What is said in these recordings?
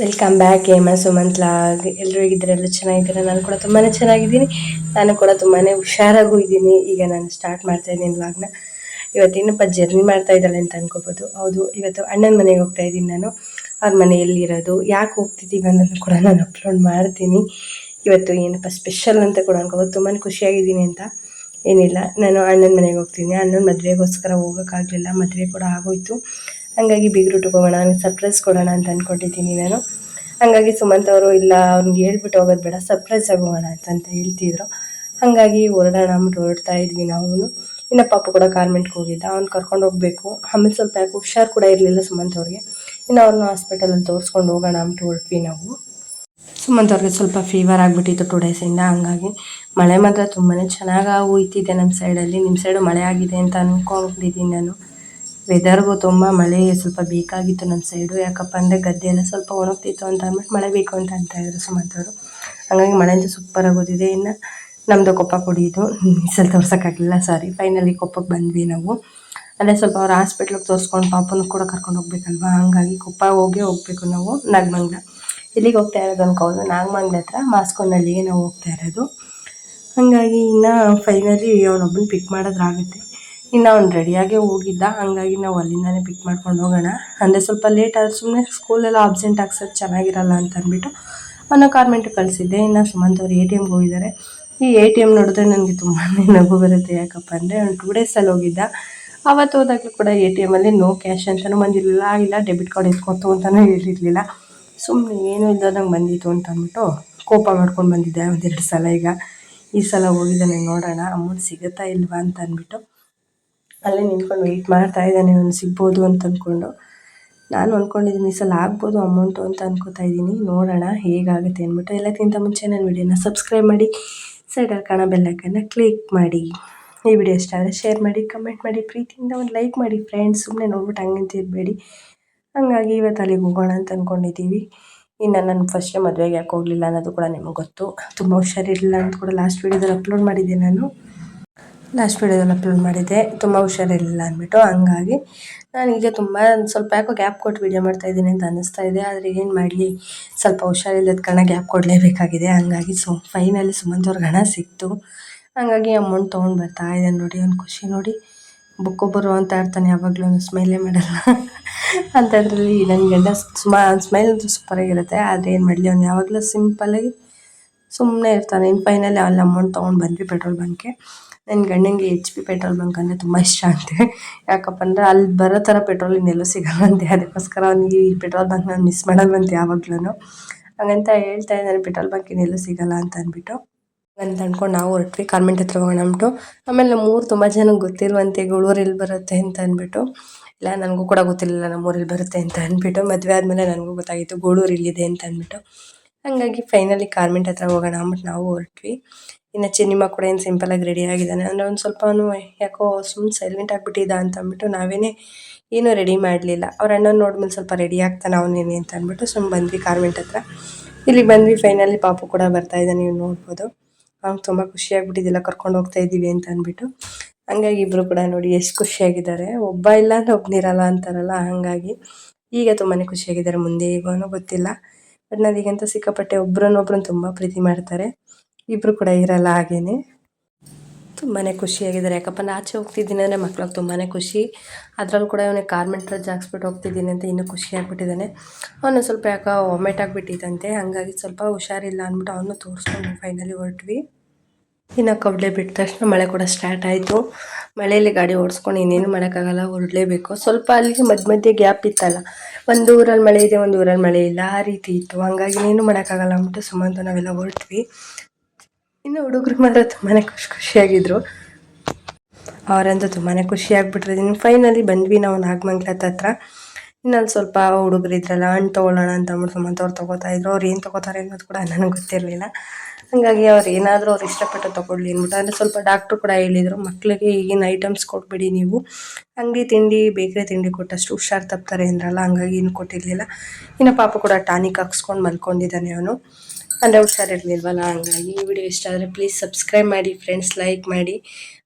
Welcome back Hema Sumanth vlog ಎಲ್ಲರೂ ಎಲ್ಲರೂ ಚೆನ್ನಾಗಿದ್ದೀರಾ? ನಾನು ಕೂಡ ತುಂಬಾ ಚೆನ್ನಾಗಿದ್ದೀನಿ. ನಾನು ಕೂಡ ತುಂಬಾ ಹುಷಾರಾಗೂ ಇದ್ದೀನಿ. ಈಗ ನಾನು ಸ್ಟಾರ್ಟ್ ಮಾಡ್ತಾ ಇದ್ದೀನಿ ವ್ಲಾಗ್ನ ಇವತ್ತು ಏನಪ್ಪ ಜರ್ನಿ ಮಾಡ್ತಾ ಇದ್ದಾಳೆ ಅಂತ ಅನ್ಕೋಬೋದು. ಹೌದು, ಇವತ್ತು ಅಣ್ಣನ ಮನೆಗೆ ಹೋಗ್ತಾ ಇದ್ದೀನಿ ನಾನು. ಅವ್ರ ಮನೆಯಲ್ಲಿ ಇರೋದು. ಯಾಕೆ ಹೋಗ್ತಿದ್ದೀವಿ ಅನ್ನೋದನ್ನ ಕೂಡ ನಾನು ಅಪ್ಲೋಡ್ ಮಾಡ್ತೀನಿ. ಇವತ್ತು ಏನಪ್ಪ ಸ್ಪೆಷಲ್ ಅಂತ ಕೂಡ ಅನ್ಕೋಬೋದು. ತುಂಬಾ ಖುಷಿಯಾಗಿದ್ದೀನಿ ಅಂತ ಏನಿಲ್ಲ. ನಾನು ಅಣ್ಣನ ಮನೆಗೆ ಹೋಗ್ತೀನಿ. ಅಣ್ಣನ ಮದುವೆಗೋಸ್ಕರ ಹೋಗೋಕ್ಕಾಗಲಿಲ್ಲ. ಮದುವೆ ಕೂಡ ಆಗೋಯ್ತು. ಹಂಗಾಗಿ ಬೀಗ್ರೂಟಿಗೆ ಹೋಗೋಣ ಸರ್ಪ್ರೈಸ್ ಕೊಡೋಣ ಅಂತ ಅಂದ್ಕೊಂಡಿದ್ದೀನಿ ನಾನು. ಹಂಗಾಗಿ ಸುಮಂತ್ ಅವರು, ಇಲ್ಲ, ಅವ್ನಿಗೆ ಹೇಳ್ಬಿಟ್ಟು ಹೋಗೋದು ಬೇಡ ಸರ್ಪ್ರೈಸ್ ಆಗೋಣ ಅಂತ ಅಂತ ಹೇಳ್ತಿದ್ರು. ಹಾಗಾಗಿ ಹೊರಡೋಣ ಅಂದ್ಬಿಟ್ಟು ಹೊರಡ್ತಾ ಇದ್ವಿ ನಾವು ಇನ್ನು ಪಾಪ ಕೂಡ ಕಾರ್ಮೆಂಟ್ಗೆ ಹೋಗಿದ್ದ, ಅವ್ನು ಕರ್ಕೊಂಡು ಹೋಗಬೇಕು. ಆಮೇಲೆ ಸ್ವಲ್ಪ ಯಾಕೆ ಹುಷಾರು ಕೂಡ ಇರಲಿಲ್ಲ ಸುಮಂತ್ ಅವ್ರಿಗೆ. ಇನ್ನು ಅವ್ರನ್ನ ಹಾಸ್ಪಿಟಲಲ್ಲಿ ತೋರಿಸ್ಕೊಂಡು ಹೋಗೋಣ ಅಂದ್ಬಿಟ್ಟು ಹೊರಟ್ವಿ ನಾವು. ಸುಮಂತ್ ಅವ್ರಿಗೆ ಸ್ವಲ್ಪ ಫೀವರ್ ಆಗಿಬಿಟ್ಟಿತ್ತು ಟು ಡೇಸಿಂದ ಹಂಗಾಗಿ ಮಳೆ ಮಾತ್ರ ತುಂಬಾ ಚೆನ್ನಾಗಿ ಹೋಯ್ತಿದೆ ನಮ್ಮ ಸೈಡಲ್ಲಿ ನಿಮ್ಮ ಸೈಡು ಮಳೆ ಆಗಿದೆ ಅಂತ ಅಂದ್ಕೊಂಡಿದ್ದೀನಿ ನಾನು. ವೆದರ್ಗೂ ತುಂಬ ಮಳೆ ಸ್ವಲ್ಪ ಬೇಕಾಗಿತ್ತು ನಮ್ಮ ಸೈಡು. ಯಾಕಪ್ಪ ಅಂದರೆ ಗದ್ದೆ ಎಲ್ಲ ಸ್ವಲ್ಪ ಒಣಗ್ತಿತ್ತು ಅಂತ ಅಂದ್ಬಿಟ್ಟು ಮಳೆ ಬೇಕು ಅಂತ ಅಂತ ಇದ್ರು ಸುಮಂತವರು ಹಂಗಾಗಿ ಮಳೆ ಅಂತೂ ಸೂಪರಾಗಿ ಓದಿದೆ ಇನ್ನು ನಮ್ಮದು ಕೊಪ್ಪ ಕುಡಿಯೋದು. ಸಲ ತೋರ್ಸೋಕ್ಕಾಗಲಿಲ್ಲ ಸಾರಿ ಫೈನಲಿ ಕೊಪ್ಪಕ್ಕೆ ಬಂದ್ವಿ ನಾವು. ಅದೇ ಸ್ವಲ್ಪ ಅವ್ರು ಹಾಸ್ಪಿಟ್ಲಿಗೆ ತೋರಿಸ್ಕೊಂಡು ಪಾಪನ ಕೂಡ ಕರ್ಕೊಂಡು ಹೋಗ್ಬೇಕಲ್ವಾ? ಹಂಗಾಗಿ ಕೊಪ್ಪ ಹೋಗಿ ಹೋಗಬೇಕು ನಾವು, ನಾಗಮಂಗ್ಲ. ಇಲ್ಲಿಗೆ ಹೋಗ್ತಾ ಇರೋದು ಅನ್ಕೋದು ನಾಗಮಂಗ್ಲ ಹತ್ರ, ಮಾಸ್ಕೋನಲ್ಲಿಗೆ ನಾವು ಹೋಗ್ತಾ ಇರೋದು. ಹಾಗಾಗಿ ಇನ್ನು ಫೈನಲಿ ಅವನೊಬ್ಬನ ಪಿಕ್ ಮಾಡೋದ್ರಾಗುತ್ತೆ ಇನ್ನು ಅವ್ನು ರೆಡಿಯಾಗೇ ಹೋಗಿದ್ದ. ಹಂಗಾಗಿ ನಾವು ಅಲ್ಲಿಂದನೇ ಪಿಕ್ ಮಾಡ್ಕೊಂಡು ಹೋಗೋಣ. ಅಂದರೆ ಸ್ವಲ್ಪ ಲೇಟ್ ಆದ್ರೆ ಸುಮ್ಮನೆ ಸ್ಕೂಲೆಲ್ಲ ಅಬ್ಸೆಂಟ್ ಆಗ್ಸೋದು ಚೆನ್ನಾಗಿರಲ್ಲ ಅಂತ ಅಂದ್ಬಿಟ್ಟು ಅವನ ಕಾರ್ಮೆಂಟ್ ಕಳಿಸಿದ್ದೆ. ಇನ್ನು ಸುಮಂತ್ ಅವ್ರು ಎ ಟಿ ಎಮ್ಗೆ ಹೋಗಿದ್ದಾರೆ. ಈ ಎ ಟಿ ಎಂ ನೋಡಿದ್ರೆ ನನಗೆ ತುಂಬಾ ನಗು ಬರುತ್ತೆ. ಯಾಕಪ್ಪ ಅಂದರೆ ಅವ್ನು ಟೂ ಡೇಸಲ್ಲಿ ಹೋಗಿದ್ದ. ಅವತ್ತು ಹೋದಾಗಲೂ ಕೂಡ ಎ ಟಿ ಎಮಲ್ಲಿ ನೋ ಕ್ಯಾಶ್ ಅಂತಲೂ ಬಂದಿರಲಿಲ್ಲ. ಇಲ್ಲ ಡೆಬಿಟ್ ಕಾರ್ಡ್ ಎತ್ಕೊತು ಅಂತಲೂ ಹೇಳಿರಲಿಲ್ಲ. ಸುಮ್ಮನೆ ಏನೂ ಇಲ್ಲದಂಗೆ ಬಂದಿತ್ತು ಅಂತ ಅಂದ್ಬಿಟ್ಟು ಕೋಪ ಮಾಡ್ಕೊಂಡು ಬಂದಿದ್ದೆ ಒಂದೆರಡು ಸಲ ಈಗ. ಈ ಸಲ ಹೋಗಿದ್ದಾನೆ ನೋಡೋಣ. ಅಮೌಂಟ್ ಸಿಗುತ್ತಾ ಇಲ್ವಾ ಅಂತ ಅಂದ್ಬಿಟ್ಟು. ಅಲ್ಲೇ ನಿಂತ್ಕೊಂಡು ವೆಯ್ಟ್ ಮಾಡ್ತಾ ಇದ್ದಾನೆ ಅವ್ನು ಸಿಗ್ಬೋದು ಅಂತ ಅಂದ್ಕೊಂಡು ನಾನು ಅಂದ್ಕೊಂಡಿದ್ದೀನಿ ಈ ಸಲ ಆಗ್ಬೋದು ಅಮೌಂಟು ಅಂತ ಅನ್ಕೋತಾ ಇದ್ದೀನಿ. ನೋಡೋಣ ಹೇಗಾಗುತ್ತೆ ಅಂದ್ಬಿಟ್ಟು ಎಲ್ಲಕ್ಕಿಂತ ಮುಂಚೆ ನನ್ನ ವಿಡಿಯೋನ ಸಬ್ಸ್ಕ್ರೈಬ್ ಮಾಡಿ ಸೈಡಲ್ಲಿ ಕಾಣೋ ಬೆಲ್ಲೈಕನ್ನ ಕ್ಲಿಕ್ ಮಾಡಿ. ಈ ವಿಡಿಯೋ ಇಷ್ಟ ಆದರೆ ಶೇರ್ ಮಾಡಿ ಕಮೆಂಟ್ ಮಾಡಿ, ಪ್ರೀತಿಯಿಂದ ಒಂದು ಲೈಕ್ ಮಾಡಿ ಫ್ರೆಂಡ್ಸ್ ಸುಮ್ಮನೆ ನೋಡ್ಬಿಟ್ಟು ಹಂಗೆ ಇರಬೇಡಿ. ಹಂಗಾಗಿ ಇವತ್ತು ಅಲ್ಲಿಗೆ ಹೋಗೋಣ ಅಂತ ಅಂದ್ಕೊಂಡಿದ್ದೀವಿ ಇನ್ನು ನಾನು ಫಸ್ಟೇ ಮದುವೆಗೆ ಯಾಕೆ ಹೋಗಲಿಲ್ಲ ಅನ್ನೋದು ಕೂಡ ನಿಮಗೆ ಗೊತ್ತು. ತುಂಬ ಹುಷಾರಿರಲಿಲ್ಲ ಅಂತ ಕೂಡ ಲಾಸ್ಟ್ ವೀಡಿಯೋದಲ್ಲಿ ಅಪ್ಲೋಡ್ ಮಾಡಿದ್ದೆ ನಾನು. ಲಾಸ್ಟ್ ವೀಡಿಯೋದಲ್ಲಿ ಅಪ್ಲೋಡ್ ಮಾಡಿದ್ದೆ. ತುಂಬ ಹುಷಾರಿರಲಿಲ್ಲ ಅಂದ್ಬಿಟ್ಟು. ಹಂಗಾಗಿ ನಾನು ಈಗ ತುಂಬ ಸ್ವಲ್ಪ ಯಾಕೋ ಗ್ಯಾಪ್ ಕೊಟ್ಟು ವೀಡಿಯೋ ಮಾಡ್ತಾ ಇದ್ದೀನಿ ಅಂತ ಅನ್ನಿಸ್ತಾ ಇದೆ. ಆದರೆ ಏನು ಮಾಡಲಿ? ಸ್ವಲ್ಪ ಹುಷಾರಿಲ್ಲದ ಕಾರಣ ಗ್ಯಾಪ್ ಕೊಡಲೇಬೇಕಾಗಿದೆ. ಹಂಗಾಗಿ ಸೊ ಫೈನಲಿ ಸುಮಂತ್ ಅವ್ರಿಗೆ ಹಣ ಸಿಕ್ತು. ಹಂಗಾಗಿ ಅಮೌಂಟ್ ತೊಗೊಂಡು ಬರ್ತಾ ಇದ್ದಾನೆ ನೋಡಿ. ಒಂದು ಖುಷಿ ನೋಡಿ. ಬುಕ್ಕು ಬರು ಅಂತ ಇರ್ತಾನೆ ಯಾವಾಗಲೂ ಸ್ಮೈಲೇ ಮಾಡಲ್ಲ. ಅಂಥದ್ರಲ್ಲಿ ಗಂಡ ಸುಮಾ ಸ್ಮೈಲ್ ಅಂತೂ ಸೂಪರಾಗಿರುತ್ತೆ ಆದರೆ ಏನು ಮಾಡಲಿ? ಅವ್ನು ಯಾವಾಗಲೂ ಸಿಂಪಲಾಗಿ ಸುಮ್ಮನೆ ಇರ್ತಾನೆ. ಇನ್ನು ಫೈನಲಿ ಅಲ್ಲಿ ಅಮೌಂಟ್ ತೊಗೊಂಡು ಬಂದ್ವಿ ಪೆಟ್ರೋಲ್ ಬಂಕ್ಗೆ. ನನ್ನ ಗಂಡನಿಗೆ ಎಚ್ ಪಿ ಪೆಟ್ರೋಲ್ ಬಂಕ್ ಅಂದರೆ ತುಂಬ ಇಷ್ಟ ಅಂತೆ. ಯಾಕಪ್ಪ ಅಂದರೆ ಅಲ್ಲಿ ಬರೋ ಥರ ಪೆಟ್ರೋಲ್ ಇನ್ನೆಲ್ಲೂ ಸಿಗಲ್ಲಂತೆ ಅದಕ್ಕೋಸ್ಕರ ಅವನಿಗೆ ಈ ಪೆಟ್ರೋಲ್ ಬಂಕ್ ನಾನು ಮಿಸ್ ಮಾಡಲ್ವಂತೆ ಯಾವಾಗ್ಲೂ ಹಾಗಂತ ಹೇಳ್ತಾ ಇದ್ದಾನೆ ಪೆಟ್ರೋಲ್ ಬಂಕ್ ಇನ್ನೆಲ್ಲೂ ಸಿಗಲ್ಲ ಅಂತ ಅಂದ್ಬಿಟ್ಟು. ಅಂತ ಅಂದ್ಕೊಂಡು ನಾವು ಹೊರಟ್ವಿ ಕಾರ್ಮೆಂಟ್ ಹತ್ರ ಹೋಗೋಣ ಅಂದ್ಬಿಟ್ಟು. ಆಮೇಲೆ ನಮ್ಮೂರು ತುಂಬ ಜನಕ್ಕೆ ಗೊತ್ತಿರುವಂತೆ ಎಲ್ಲಿ ಬರುತ್ತೆ ಅಂತ ಅಂದ್ಬಿಟ್ಟು. ಇಲ್ಲ, ನನಗೂ ಕೂಡ ಗೊತ್ತಿರಲಿಲ್ಲ ನಮ್ಮೂರಲ್ಲಿ ಬರುತ್ತೆ ಅಂತ ಅಂದ್ಬಿಟ್ಟು. ಮದುವೆ ಆದಮೇಲೆ ನನಗೂ ಗೊತ್ತಾಗಿತ್ತು, ಗೂಳೂರು ಇಲ್ಲಿದೆ ಅಂತ ಅಂದ್ಬಿಟ್ಟು. ಹಾಗಾಗಿ ಫೈನಲಿ ಕಾರ್ಮೆಂಟ್ ಹತ್ರ ಹೋಗೋಣ ಅಂದ್ಬಿಟ್ಟು ನಾವು ಹೊರಟ್ವಿ. ಇನ್ನು ಚಿನ್ನಿಮ್ಮ ಕೂಡ ಏನು ಆಗಿ ರೆಡಿ ಆಗಿದ್ದಾನೆ. ಅಂದರೆ ಅವನು ಯಾಕೋ ಸುಮ್ಮನೆ ಸೈಲೆಂಟ್ ಆಗಿಬಿಟ್ಟಿದ್ದ ಅಂತ ಅಂದ್ಬಿಟ್ಟು ನಾವೇನೆ ಏನು ರೆಡಿ ಮಾಡಲಿಲ್ಲ. ಅವ್ರ ಅಣ್ಣನ ನೋಡ್ಮೇಲೆ ಸ್ವಲ್ಪ ರೆಡಿ ಆಗ್ತಾನೆ ಅವನೇನೆ ಅಂತ ಅಂದ್ಬಿಟ್ಟು ಸುಮ್ಮನೆ ಬಂದ್ವಿ ಕಾರ್ಮೆಂಟ್ ಹತ್ರ. ಇಲ್ಲಿ ಬಂದ್ವಿ ಫೈನಲಿ ಪಾಪು ಕೂಡ ಬರ್ತಾ ಇದ್ದಾನೆ ನೀವು ನೋಡ್ಬೋದು. ಅವ್ನು ತುಂಬ ಖುಷಿಯಾಗ್ಬಿಟ್ಟಿದ್ದಿಲ್ಲ ಕರ್ಕೊಂಡು ಹೋಗ್ತಾ ಇದ್ದೀವಿ ಅಂತ ಅಂದ್ಬಿಟ್ಟು. ಹಂಗಾಗಿ ಇಬ್ಬರು ಕೂಡ ನೋಡಿ ಎಷ್ಟು ಖುಷಿಯಾಗಿದ್ದಾರೆ ಒಬ್ಬ ಇಲ್ಲ ಅಂದರೆ ಒಬ್ಬನಿರಲ್ಲ ಅಂತಾರಲ್ಲ, ಹಾಗಾಗಿ ಈಗ ತುಂಬಾ ಖುಷಿಯಾಗಿದ್ದಾರೆ ಮುಂದೆ ಈಗೋ ಗೊತ್ತಿಲ್ಲ. ಬಟ್ ನನಗಂತೂ ಸಿಕ್ಕಾಪಟ್ಟೆ ಒಬ್ರನ್ನೊಬ್ರನ್ನ ತುಂಬ ಪ್ರೀತಿ ಮಾಡ್ತಾರೆ. ಇಬ್ಬರು ಕೂಡ ಇರಲ್ಲ ಹಾಗೇನೆ. ತುಂಬಾ ಖುಷಿಯಾಗಿದ್ದಾರೆ. ಯಾಕಪ್ಪ ನಾನು ಆಚೆ ಹೋಗ್ತಿದ್ದೀನಿ ಅಂದರೆ ಮಕ್ಳಿಗೆ ತುಂಬಾ ಖುಷಿ. ಅದರಲ್ಲೂ ಕೂಡ ಇವನಿಗೆ ಕಾರ್ಮೆಂಟ್ ರಜೆ ಹಾಕ್ಸ್ಬಿಟ್ಟು ಹೋಗ್ತಿದ್ದೀನಿ ಅಂತ ಇನ್ನೂ ಖುಷಿ ಆಗಿಬಿಟ್ಟಿದ್ದಾನೆ. ಅವನು ಸ್ವಲ್ಪ ಯಾಕೆ ವಾಮಿಟ್ ಆಗಿಬಿಟ್ಟಿದ್ದಂತೆ. ಹಾಗಾಗಿ ಸ್ವಲ್ಪ ಹುಷಾರಿಲ್ಲ ಅಂದ್ಬಿಟ್ಟು ಅವನು ತೋರಿಸ್ಕೊಂಡು ಫೈನಲಿ ಹೊರಟ್ವಿ. ಇನ್ನು ಕವಡೆ ಬಿಟ್ಟ ತಕ್ಷಣ ಮಳೆ ಕೂಡ ಸ್ಟಾರ್ಟ್ ಆಯಿತು. ಮಳೆಯಲ್ಲಿ ಗಾಡಿ ಓಡಿಸ್ಕೊಂಡು ಇನ್ನೇನು ಮಾಡೋಕ್ಕಾಗಲ್ಲ, ಹೊರಡಲೇಬೇಕು. ಸ್ವಲ್ಪ ಅಲ್ಲಿಗೆ ಮಧ್ಯ ಮಧ್ಯೆ ಗ್ಯಾಪ್ ಇತ್ತಲ್ಲ. ಒಂದು ಊರಲ್ಲಿ ಮಳೆ ಇದೆ, ಒಂದು ಊರಲ್ಲಿ ಮಳೆ ಇಲ್ಲ. ಆ ರೀತಿ ಇತ್ತು. ಹಂಗಾಗಿ ಇನ್ನೇನು ಮಾಡೋಕ್ಕಾಗಲ್ಲ ಅಂದ್ಬಿಟ್ಟು ಸುಮಂತು ನಾವೆಲ್ಲ ಹೊರಟ್ವಿ. ಇನ್ನು ಹುಡುಗರು ಮಾತ್ರ ತುಂಬಾ ಖುಷಿ ಖುಷಿಯಾಗಿದ್ದರು ಅವರಂತೂ ತುಂಬಾ ಖುಷಿ ಇನ್ನು ಫೈನಲಿ ಬಂದ್ವಿ ನಾವು ನಾಗಮಂಗ್ಲ ಹತ್ರ. ಇನ್ನೊಂದು ಸ್ವಲ್ಪ ಹುಡುಗರು ಇದ್ರಲ್ಲ, ಹಣ್ಣು ತೊಗೊಳ್ಳೋಣ ಅಂತ ಅಂದ್ಬಿಟ್ಟು ಸುಮಂತ್ ಅವ್ರು ತೊಗೋತಾ ಇದ್ರು. ಅವ್ರು ಏನು ತೊಗೋತಾರೆ ಅನ್ನೋದು ಕೂಡ ನನಗೆ ಗೊತ್ತಿರಲಿಲ್ಲ. ಹಾಗಾಗಿ ಅವ್ರು ಏನಾದರೂ ಅವ್ರು ಇಷ್ಟಪಟ್ಟು ತೊಗೊಳ್ಳಿ ಅಂದ್ಬಿಟ್ಟು, ಅಂದರೆ ಸ್ವಲ್ಪ ಡಾಕ್ಟ್ರು ಕೂಡ ಹೇಳಿದರು ಮಕ್ಕಳಿಗೆ ಈಗಿನ ಐಟಮ್ಸ್ ಕೊಟ್ಬಿಡಿ ನೀವು. ಅಂಗಡಿ ತಿಂಡಿ, ಬೇಕರಿ ತಿಂಡಿ ಕೊಟ್ಟಷ್ಟು ಹುಷಾರು ತಪ್ತಾರೆ ಅಂದ್ರಲ್ಲ, ಹಂಗಾಗಿ ಏನು ಕೊಟ್ಟಿರಲಿಲ್ಲ. ಇನ್ನು ಪಾಪ ಕೂಡ ಟಾನಿಕ್ ಹಾಕ್ಸ್ಕೊಂಡು ಮಲ್ಕೊಂಡಿದ್ದಾನೆ ಅವನು. ಅಂದರೆ ಹುಷಾರಿರ್ಲಿಲ್ವಲ್ಲ ಹಂಗಾಗಿ ಈ ವಿಡಿಯೋ ಇಷ್ಟ ಆದರೆ ಪ್ಲೀಸ್ ಸಬ್ಸ್ಕ್ರೈಬ್ ಮಾಡಿ ಫ್ರೆಂಡ್ಸ್ ಲೈಕ್ ಮಾಡಿ.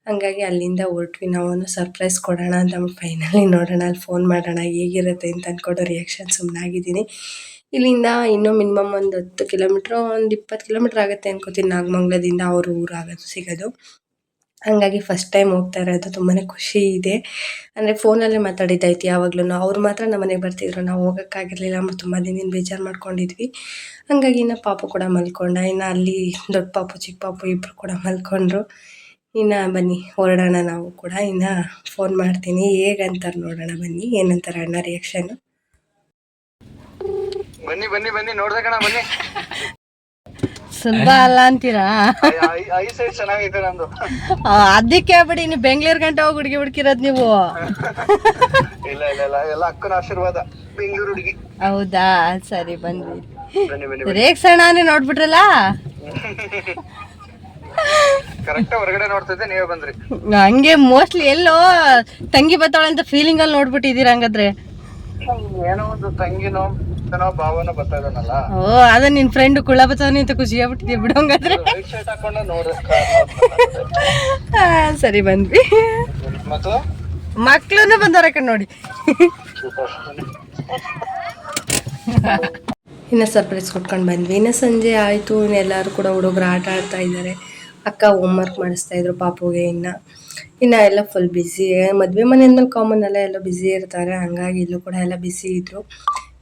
ಹಂಗಾಗಿ ಅಲ್ಲಿಂದ ಹೊರಟ್ವಿ. ನಾವು ಸರ್ಪ್ರೈಸ್ ಕೊಡೋಣ ಅಂತ ಫೈನಲಿ ನೋಡೋಣ, ಅಲ್ಲಿ ಫೋನ್ ಮಾಡೋಣ, ಹೇಗಿರುತ್ತೆ ಅಂತ ಅಂದ್ಕೊಂಡು ರಿಯಾಕ್ಷನ್ ಸುಮ್ಮನಾಗಿದ್ದೀನಿ ಇಲ್ಲಿಂದ ಇನ್ನೂ ಮಿನಿಮಮ್ ಒಂದು ಹತ್ತು ಕಿಲೋಮೀಟ್ರ್ ಒಂದು ಇಪ್ಪತ್ತು ಕಿಲೋಮೀಟ್ರ್ ಆಗುತ್ತೆ ಅನ್ಕೋತೀನಿ ನಾಗಮಂಗ್ಲದಿಂದ ಅವ್ರ ಊರಾಗೋದು ಸಿಗೋದು. ಹಂಗಾಗಿ ಫಸ್ಟ್ ಟೈಮ್ ಹೋಗ್ತಾ ಇರೋದು ತುಂಬಾ ಖುಷಿ ಇದೆ. ಅಂದರೆ ಫೋನಲ್ಲೇ ಮಾತಾಡಿದ್ದಾಯ್ತು ಯಾವಾಗ್ಲೂ. ಅವ್ರು ಮಾತ್ರ ನಮ್ಮ ಮನೆಗೆ ಬರ್ತಿದ್ರು. ನಾವು ಹೋಗೋಕ್ಕಾಗಿರ್ಲಿಲ್ಲ. ತುಂಬ ದಿನ ಬೇಜಾರು ಮಾಡ್ಕೊಂಡಿದ್ವಿ. ಹಂಗಾಗಿ ಇನ್ನು ಪಾಪು ಕೂಡ ಮಲ್ಕೊಂಡ. ಇನ್ನು ಅಲ್ಲಿ ದೊಡ್ಡ ಪಾಪು, ಚಿಕ್ಕ ಪಾಪು ಇಬ್ಬರು ಕೂಡ ಮಲ್ಕೊಂಡ್ರು. ಇನ್ನು ಬನ್ನಿ, ಹೊರಡೋಣ ನಾವು ಕೂಡ. ಇನ್ನು ಫೋನ್ ಮಾಡ್ತೀನಿ. ಹೇಗಂತಾರೆ ನೋಡೋಣ ಬನ್ನಿ. ಏನಂತಾರೆ ಅಣ್ಣ ರಿಯಾಕ್ಷನ್ ಬನ್ನಿ ಬನ್ನಿ ಬನ್ನಿ. ನೋಡ್ದೆ ಬನ್ನಿ. ಸುಲಭ ಅಲ್ಲ ಅಂತೀರಾ ಸೈಡ್ ಚೆನ್ನಾಗೈತೆ ನಂದು ಅದಕ್ಕೆ ಬಿಡಿ ನೀವು ಬೆಂಗಳೂರು ಗಂಟೆ ಹೋಗಿ ಹುಡುಗಿ ಹುಡುಕಿರೋದು ನೀವು. ಇಲ್ಲ ಇಲ್ಲ ಇಲ್ಲ ಎಲ್ಲ ಅಕ್ಕನ ಆಶೀರ್ವಾದ. ಬೆಂಗಳೂರು ಹುಡುಗಿ. ಹೌದಾ? ಸರಿ ಬಂದ್ವಿ. ಬನ್ನಿ ರೇಕ್ಸಣ್ಣನೇ ನೋಡ್ಬಿಟ್ರಲ್ಲ? ಕರೆಕ್ಟ್ ಹೊರಗಡೆ ನೋಡ್ತಿದ್ದೆ ನೀವೇ ಬಂದ್ರಿ. ಹಂಗೆ ಮೋಸ್ಟ್ಲಿ ಎಲ್ಲೋ ತಂಗಿ ಬತ್ತಾಳೆ ಅಂತ ಫೀಲಿಂಗ್ ಅಲ್ಲಿ ನೋಡ್ಬಿಟ್ಟಿದೀರ ಹಂಗಾದ್ರೆ? ಏನೋ ಒಂದು ತಂಗಿನೋ ಓ ಅದ ನಿನ್ ಫ್ರೆಂಡ್ ಕುಳ್ಳ ಬತ್ತಾವನಿ ಅಂತ ಖುಷಿ ಆಗ್ಬಿಟ್ಟಿದ್ಯ ಬಿಡು ಹಂಗಾದ್ರೆ ವೈಟ್ ಶರ್ಟ್ ಹಾಕೊಂಡು ನೋಡ್ರಿ ಆ, ಸರಿ ಬಂದ್ವಿ. ಮತ್ತು? ಮಕ್ಳು ಬಂದವ್ರ ಕಣ್ ನೋಡಿ. ಇನ್ನು ಸರ್ಪ್ರೈಸ್ ಕೊಟ್ಕೊಂಡು ಬಂದ್ವಿ. ಇನ್ನು ಸಂಜೆ ಆಯಿತು ಎಲ್ಲರೂ ಕೂಡ ಹುಡುಗರು ಆಟ ಆಡ್ತಾ ಇದ್ದಾರೆ. ಅಕ್ಕ ಹೋಮ್ವರ್ಕ್ ಮಾಡಿಸ್ತಾ ಇದ್ರು ಪಾಪುಗೆ ಇನ್ನು. ಇನ್ನು ಎಲ್ಲ ಫುಲ್ ಬ್ಯುಸಿ ಮದುವೆ ಮನೆಯಿಂದ ಕಾಮನ್ ಎಲ್ಲ ಎಲ್ಲ ಬ್ಯುಸಿ ಇರ್ತಾರೆ. ಹಂಗಾಗಿ ಇಲ್ಲೂ ಕೂಡ ಎಲ್ಲ ಬಿಸಿ ಇದ್ರು.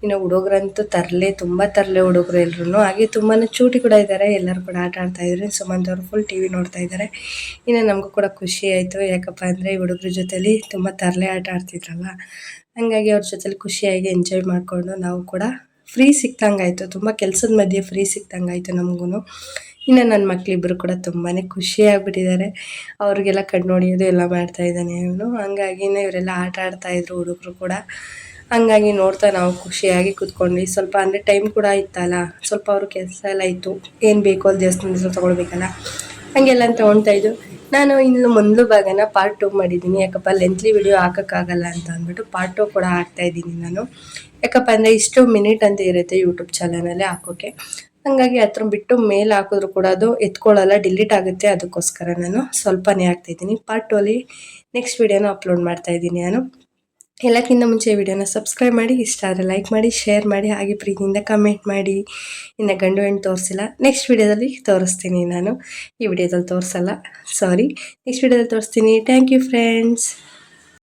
ಇನ್ನು ಹುಡುಗರಂತೂ ತರಲೆ, ತುಂಬ ತರಲೆ ಹುಡುಗರು ಎಲ್ಲರೂನು ಹಾಗೆ ತುಂಬಾ ಚೂಟಿ ಕೂಡ ಇದ್ದಾರೆ ಎಲ್ಲರೂ ಕೂಡ ಆಟ ಆಡ್ತಾ ಇದ್ರು. ಸುಮಂತ್ ಅವರು ಫುಲ್ ಟಿ ವಿ ನೋಡ್ತಾ ಇದ್ದಾರೆ ಇನ್ನು ನಮಗೂ ಕೂಡ ಖುಷಿ ಆಯಿತು. ಯಾಕಪ್ಪ ಅಂದರೆ ಈ ಹುಡುಗರ ಜೊತೆಲಿ ತುಂಬ ತರಲೆ ಆಟ ಆಡ್ತಿದ್ರಲ್ಲ. ಹಂಗಾಗಿ ಅವ್ರ ಜೊತೆಲಿ ಖುಷಿಯಾಗಿ ಎಂಜಾಯ್ ಮಾಡಿಕೊಂಡು ನಾವು ಕೂಡ ಫ್ರೀ ಸಿಕ್ತಂಗಾಯಿತು. ತುಂಬ ಕೆಲಸದ ಮಧ್ಯೆ ಫ್ರೀ ಸಿಕ್ತಂಗಾಯಿತು ನಮಗೂ ಇನ್ನು ನನ್ನ ಮಕ್ಕಳಿಬ್ಬರು ಕೂಡ ತುಂಬಾ ಖುಷಿಯಾಗಿಬಿಟ್ಟಿದ್ದಾರೆ ಅವ್ರಿಗೆಲ್ಲ ಕಣ್ಣು ಹೊಡಿಯೋದು ಎಲ್ಲ ಮಾಡ್ತಾ ಇದ್ದಾನೆ ಇವನು. ಹಂಗಾಗಿನೇ ಇವರೆಲ್ಲ ಆಟ ಆಡ್ತಾಯಿದ್ರು ಹುಡುಗರು ಕೂಡ. ಹಂಗಾಗಿ ನೋಡ್ತಾ ನಾವು ಖುಷಿಯಾಗಿ ಕೂತ್ಕೊಂಡ್ವಿ. ಸ್ವಲ್ಪ ಅಂದರೆ ಟೈಮ್ ಕೂಡ ಇತ್ತಲ್ಲ, ಸ್ವಲ್ಪ ಅವ್ರ ಕೆಲಸ ಎಲ್ಲ ಇತ್ತು. ಏನು ಬೇಕೋ ಅಲ್ಲಿ ದೇವಸ್ಥಾನದಿಂದ ತೊಗೊಳ್ಬೇಕಲ್ಲ? ಹಂಗೆಲ್ಲ ತೊಗೊಳ್ತಾ ಇದ್ದು ನಾನು ಇನ್ನು ಮೊದಲು ಭಾಗನ ಪಾರ್ಟ್ ಟು ಮಾಡಿದ್ದೀನಿ. ಯಾಕಪ್ಪ ಲೆಂತ್ಲಿ ವಿಡಿಯೋ ಹಾಕೋಕ್ಕಾಗಲ್ಲ ಅಂತ ಅಂದ್ಬಿಟ್ಟು ಪಾರ್ಟ್ ಟು ಕೂಡ ಹಾಕ್ತಾ ಇದ್ದೀನಿ ನಾನು. ಯಾಕಪ್ಪ ಅಂದರೆ ಇಷ್ಟು ಮಿನಿಟ್ ಅಂತ ಇರುತ್ತೆ ಯೂಟ್ಯೂಬ್ ಚಾನಲಲ್ಲಿ ಹಾಕೋಕ್ಕೆ ಹಂಗಾಗಿ ಹತ್ರ ಬಿಟ್ಟು ಮೇಲೆ ಹಾಕಿದ್ರು ಕೂಡ ಅದು ಎತ್ಕೊಳ್ಳಲ್ಲ ಡಿಲೀಟ್ ಆಗುತ್ತೆ. ಅದಕ್ಕೋಸ್ಕರ ನಾನು ಸ್ವಲ್ಪನೇ ಹಾಕ್ತಾಯಿದ್ದೀನಿ ಪಾರ್ಟ್ ಟು ಅಲ್ಲಿ ನೆಕ್ಸ್ಟ್ ವಿಡಿಯೋನ ಅಪ್ಲೋಡ್ ಮಾಡ್ತಾ ಇದ್ದೀನಿ ನಾನು. ಎಲ್ಲಕ್ಕಿಂತ ಮುಂಚೆ ವಿಡಿಯೋನ ಸಬ್ಸ್ಕ್ರೈಬ್ ಮಾಡಿ, ಇಷ್ಟ ಆದರೆ ಲೈಕ್ ಮಾಡಿ ಶೇರ್ ಮಾಡಿ, ಹಾಗೆ ಪ್ರೀತಿಯಿಂದ ಕಮೆಂಟ್ ಮಾಡಿ. ಇನ್ನು ಗಂಡು ಹೆಣ್ಣು ತೋರಿಸಿಲ್ಲ. ನೆಕ್ಸ್ಟ್ ವಿಡಿಯೋದಲ್ಲಿ ತೋರಿಸ್ತೀನಿ ನಾನು. ಈ ವಿಡಿಯೋದಲ್ಲಿ ತೋರಿಸಲ್ಲ. ಸಾರಿ ನೆಕ್ಸ್ಟ್ ವಿಡಿಯೋದಲ್ಲಿ ತೋರಿಸ್ತೀನಿ. Thank you friends